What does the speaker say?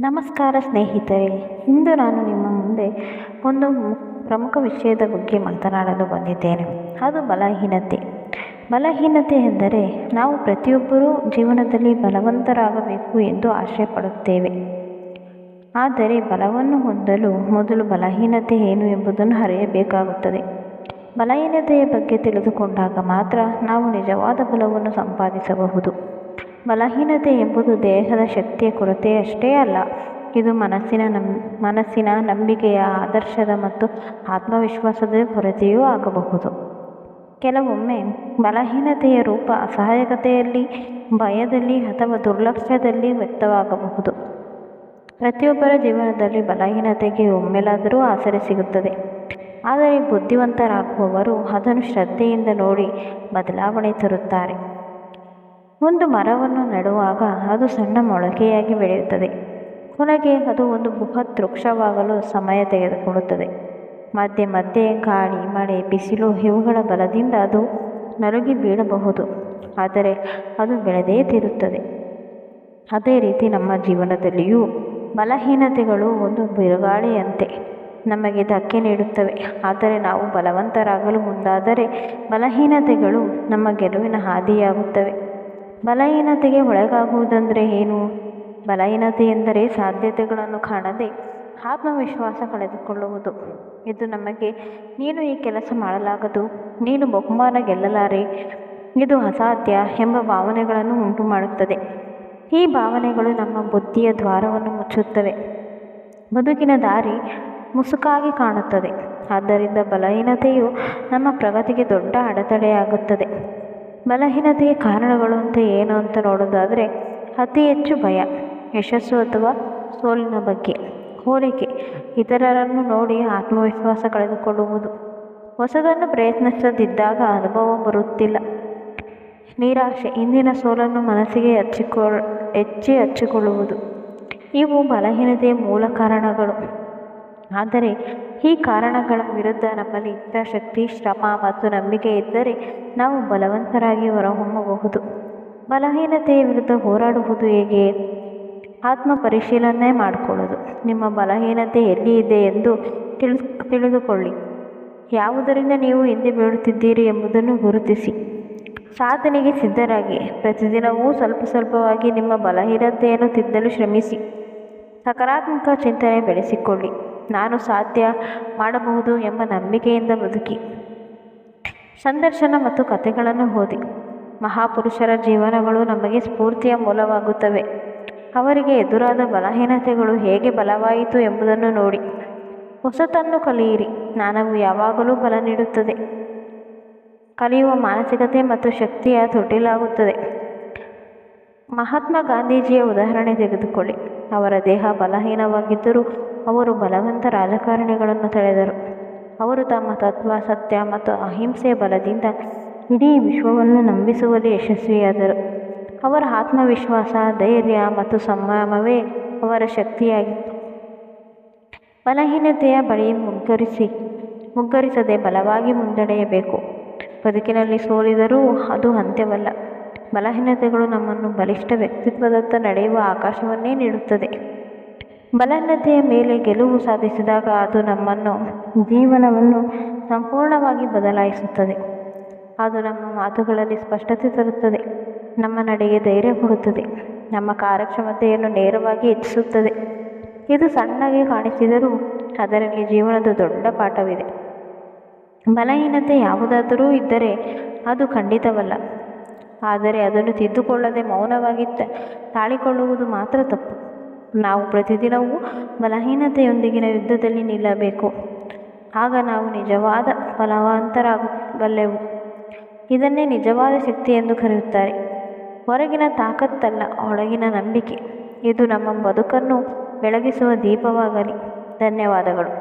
ನಮಸ್ಕಾರ ಸ್ನೇಹಿತರೆ, ಇಂದು ನಾನು ನಿಮ್ಮ ಮುಂದೆ ಒಂದು ಪ್ರಮುಖ ವಿಷಯದ ಬಗ್ಗೆ ಮಾತನಾಡಲು ಬಂದಿದ್ದೇನೆ. ಅದು ಬಲಹೀನತೆ. ಬಲಹೀನತೆ ಎಂದರೆ ನಾವು ಪ್ರತಿಯೊಬ್ಬರೂ ಜೀವನದಲ್ಲಿ ಬಲವಂತರಾಗಬೇಕು ಎಂದು ಆಶೆ ಪಡುತ್ತೇವೆ ಆದರೆ ಬಲವನ್ನು ಹೊಂದಲು ಮೊದಲು ಬಲಹೀನತೆ ಏನು ಎಂಬುದನ್ನು ಅರಿಯಬೇಕಾಗುತ್ತದೆ. ಬಲಹೀನತೆಯ ಬಗ್ಗೆ ತಿಳಿದುಕೊಂಡಾಗ ಮಾತ್ರ ನಾವು ನಿಜವಾದ ಬಲವನ್ನು ಸಂಪಾದಿಸಬಹುದು. ಬಲಹೀನತೆ ಎಂಬುದು ದೇಹದ ಶಕ್ತಿಯ ಕೊರತೆಯಷ್ಟೇ ಅಲ್ಲ. ಇದು ಮನಸ್ಸಿನ ನಂ ಮನಸ್ಸಿನ ನಂಬಿಕೆಯ ಆದರ್ಶದ ಮತ್ತು ಆತ್ಮವಿಶ್ವಾಸದ ಕೊರತೆಯೂ ಆಗಬಹುದು. ಕೆಲವೊಮ್ಮೆ ಬಲಹೀನತೆಯ ರೂಪ ಅಸಹಾಯಕತೆಯಲ್ಲಿ, ಭಯದಲ್ಲಿ ಅಥವಾ ದುರ್ಲಕ್ಷ್ಯದಲ್ಲಿ ವ್ಯಕ್ತವಾಗಬಹುದು. ಪ್ರತಿಯೊಬ್ಬರ ಜೀವನದಲ್ಲಿ ಬಲಹೀನತೆಗೆ ಒಮ್ಮೆಲಾದರೂ ಆಸರೆ ಸಿಗುತ್ತದೆ. ಆದರೆ ಬುದ್ಧಿವಂತರಾಗುವವರು ಅದನ್ನು ಶ್ರದ್ಧೆಯಿಂದ ನೋಡಿ ಬದಲಾವಣೆ ತರುತ್ತಾರೆ. ಒಂದು ಮರವನ್ನು ನೆಡುವಾಗ ಅದು ಸಣ್ಣ ಮೊಳಕೆಯಾಗಿ ಬೆಳೆಯುತ್ತದೆ. ಕೊನೆಗೆ ಅದು ಒಂದು ಬೃಹತ್ ವೃಕ್ಷವಾಗಲು ಸಮಯ ತೆಗೆದುಕೊಳ್ಳುತ್ತದೆ. ಮಧ್ಯೆ ಮಧ್ಯೆ ಗಾಳಿ, ಮಳೆ, ಬಿಸಿಲು ಇವುಗಳ ಬಲದಿಂದ ಅದು ನಲುಗಿ ಬೀಳಬಹುದು. ಆದರೆ ಅದು ಬೆಳೆದೇ ತಿರುತ್ತದೆ. ಅದೇ ರೀತಿ ನಮ್ಮ ಜೀವನದಲ್ಲಿಯೂ ಬಲಹೀನತೆಗಳು ಒಂದು ಬಿರುಗಾಳಿಯಂತೆ ನಮಗೆ ಧಕ್ಕೆ ನೀಡುತ್ತವೆ. ಆದರೆ ನಾವು ಬಲವಂತರಾಗಲು ಮುಂದಾದರೆ ಬಲಹೀನತೆಗಳು ನಮ್ಮ ಗೆಲುವಿನ ಹಾದಿಯಾಗುತ್ತವೆ. ಬಲಹೀನತೆಗೆ ಒಳಗಾಗುವುದಂದರೆ ಏನು? ಬಲಹೀನತೆ ಎಂದರೆ ಸಾಧ್ಯತೆಗಳನ್ನು ಕಾಣದೆ ಆತ್ಮವಿಶ್ವಾಸ ಕಳೆದುಕೊಳ್ಳುವುದು. ಇದು ನಮಗೆ, ನೀನು ಈ ಕೆಲಸ ಮಾಡಲಾಗದು, ನೀನು ಬಹುಮಾನ ಗೆಲ್ಲಲಾರೆ, ಇದು ಅಸಾಧ್ಯ ಎಂಬ ಭಾವನೆಗಳನ್ನು ಉಂಟು ಮಾಡುತ್ತದೆ ಈ ಭಾವನೆಗಳು ನಮ್ಮ ಬುದ್ಧಿಯ ದ್ವಾರವನ್ನು ಮುಚ್ಚುತ್ತವೆ. ಬದುಕಿನ ದಾರಿ ಮುಸುಕಾಗಿ ಕಾಣುತ್ತದೆ. ಆದ್ದರಿಂದ ಬಲಹೀನತೆಯು ನಮ್ಮ ಪ್ರಗತಿಗೆ ದೊಡ್ಡ ಅಡೆತಡೆಯಾಗುತ್ತದೆ. ಬಲಹೀನತೆಯ ಕಾರಣಗಳು ಅಂತ ಏನು ಅಂತ ನೋಡೋದಾದರೆ ಅತಿ ಹೆಚ್ಚು ಭಯ, ಯಶಸ್ಸು ಅಥವಾ ಸೋಲಿನ ಬಗ್ಗೆ, ಹೋಲಿಕೆ, ಇತರರನ್ನು ನೋಡಿ ಆತ್ಮವಿಶ್ವಾಸ ಕಳೆದುಕೊಳ್ಳುವುದು. ಹೊಸದನ್ನು ಪ್ರಯತ್ನಿಸದಿದ್ದಾಗ ಅನುಭವ ಬರುತ್ತಿಲ್ಲ. ನಿರಾಶೆ, ಇಂದಿನ ಸೋಲನ್ನು ಮನಸ್ಸಿಗೆ ಹಚ್ಚಿಕೊ, ಹೆಚ್ಚಿ ಹಚ್ಚಿಕೊಳ್ಳುವುದು. ಇವು ಬಲಹೀನತೆಯ ಮೂಲ ಕಾರಣಗಳು. ಆದರೆ ಈ ಕಾರಣಗಳ ವಿರುದ್ಧ ನಮ್ಮಲ್ಲಿ ಇಚ್ಛಾಶಕ್ತಿ ಶ್ರಮ ಮತ್ತು ನಂಬಿಕೆ ಇದ್ದರೆ ನಾವು ಬಲವಂತರಾಗಿ ಹೊರಹೊಮ್ಮಬಹುದು. ಬಲಹೀನತೆಯ ವಿರುದ್ಧ ಹೋರಾಡುವುದು ಹೇಗೆ? ಆತ್ಮ ಪರಿಶೀಲನೆ ಮಾಡಿಕೊಳ್ಳೋದು. ನಿಮ್ಮ ಬಲಹೀನತೆ ಎಲ್ಲಿ ಇದೆ ಎಂದು ತಿಳಿ, ತಿಳಿದುಕೊಳ್ಳಿ. ಯಾವುದರಿಂದ ನೀವು ಹಿಂದೆ ಬೀಳುತ್ತಿದ್ದೀರಿ ಎಂಬುದನ್ನು ಗುರುತಿಸಿ. ಸಾಧನೆಗೆ ಸಿದ್ಧರಾಗಿ. ಪ್ರತಿದಿನವೂ ಸ್ವಲ್ಪ ಸ್ವಲ್ಪವಾಗಿ ನಿಮ್ಮ ಬಲಹೀನತೆಯನ್ನು ತಿದ್ದಲು ಶ್ರಮಿಸಿ. ಸಕಾರಾತ್ಮಕ ಚಿಂತನೆ ಬೆಳೆಸಿಕೊಳ್ಳಿ. ನಾನು ಸಾಧ್ಯ ಮಾಡಬಹುದು ಎಂಬ ನಂಬಿಕೆಯಿಂದ ಬದುಕಿ. ಸಂದರ್ಶನ ಮತ್ತು ಕಥೆಗಳನ್ನು ಓದಿ. ಮಹಾಪುರುಷರ ಜೀವನಗಳು ನಮಗೆ ಸ್ಫೂರ್ತಿಯ ಮೂಲವಾಗುತ್ತವೆ. ಅವರಿಗೆ ಎದುರಾದ ಬಲಹೀನತೆಗಳು ಹೇಗೆ ಬಲವಾಯಿತು ಎಂಬುದನ್ನು ನೋಡಿ. ಹೊಸತನ್ನು ಕಲಿಯಿರಿ. ಜ್ಞಾನವು ಯಾವಾಗಲೂ ಬಲ ನೀಡುತ್ತದೆ. ಕಲಿಯುವ ಮಾನಸಿಕತೆ ಮತ್ತು ಶಕ್ತಿಯ ತೊಟ್ಟಿಲಾಗುತ್ತದೆ. ಮಹಾತ್ಮ ಗಾಂಧೀಜಿಯ ಉದಾಹರಣೆ ತೆಗೆದುಕೊಳ್ಳಿ. ಅವರ ದೇಹ ಬಲಹೀನವಾಗಿದ್ದರೂ ಅವರು ಬಲವಂತ ರಾಜಕಾರಣಿಗಳನ್ನು ತಳೆದರು. ಅವರು ತಮ್ಮ ತತ್ವ, ಸತ್ಯ ಮತ್ತು ಅಹಿಂಸೆಯ ಬಲದಿಂದ ಇಡೀ ವಿಶ್ವವನ್ನು ನಂಬಿಸುವಲ್ಲಿ ಯಶಸ್ವಿಯಾದರು. ಅವರ ಆತ್ಮವಿಶ್ವಾಸ, ಧೈರ್ಯ ಮತ್ತು ಸಂಯಮವೇ ಅವರ ಶಕ್ತಿಯಾಗಿತ್ತು. ಬಲಹೀನತೆಯ ಬಳಿ ಮುಗ್ಗರಿಸಿ, ಮುಗ್ಗರಿಸದೆ ಬಲವಾಗಿ ಮುನ್ನಡೆಯಬೇಕು. ಬದುಕಿನಲ್ಲಿ ಸೋಲಿದರೂ ಅದು ಅಂತ್ಯವಲ್ಲ. ಬಲಹೀನತೆಗಳು ನಮ್ಮನ್ನು ಬಲಿಷ್ಠ ವ್ಯಕ್ತಿತ್ವದತ್ತ ನಡೆಯುವ ಆಕಾಶವನ್ನೇ ನೀಡುತ್ತದೆ. ಬಲಹೀನತೆಯ ಮೇಲೆ ಗೆಲುವು ಸಾಧಿಸಿದಾಗ ಅದು ನಮ್ಮನ್ನು ಜೀವನವನ್ನು ಸಂಪೂರ್ಣವಾಗಿ ಬದಲಾಯಿಸುತ್ತದೆ. ಅದು ನಮ್ಮ ಮಾತುಗಳಲ್ಲಿ ಸ್ಪಷ್ಟತೆ ತರುತ್ತದೆ. ನಮ್ಮ ನಡೆಗೆ ಧೈರ್ಯ ಕೊಡುತ್ತದೆ. ನಮ್ಮ ಕಾರ್ಯಕ್ಷಮತೆಯನ್ನು ನೇರವಾಗಿ ಹೆಚ್ಚಿಸುತ್ತದೆ. ಇದು ಸಣ್ಣಗೆ ಕಾಣಿಸಿದರೂ ಅದರಲ್ಲಿ ಜೀವನದ ದೊಡ್ಡ ಪಾಠವಿದೆ. ಬಲಹೀನತೆ ಯಾವುದಾದರೂ ಇದ್ದರೆ ಅದು ಖಂಡಿತವಲ್ಲ. ಆದರೆ ಅದನ್ನು ತಿದ್ದುಕೊಳ್ಳದೆ ಮೌನವಾಗಿ ತಾಳಿಕೊಳ್ಳುವುದು ಮಾತ್ರ ತಪ್ಪು. ನಾವು ಪ್ರತಿದಿನವೂ ಬಲಹೀನತೆಯೊಂದಿಗಿನ ಯುದ್ಧದಲ್ಲಿ ನಿಲ್ಲಬೇಕು. ಆಗ ನಾವು ನಿಜವಾದ ಬಲವಂತರಾಗಬಲ್ಲೆವು. ಇದನ್ನೇ ನಿಜವಾದ ಶಕ್ತಿ ಎಂದು ಕರೆಯುತ್ತಾರೆ. ಹೊರಗಿನ ತಾಕತ್ತಲ್ಲ, ಒಳಗಿನ ನಂಬಿಕೆ. ಇದು ನಮ್ಮ ಬದುಕನ್ನು ಬೆಳಗಿಸುವ ದೀಪವಾಗಲಿ. ಧನ್ಯವಾದಗಳು.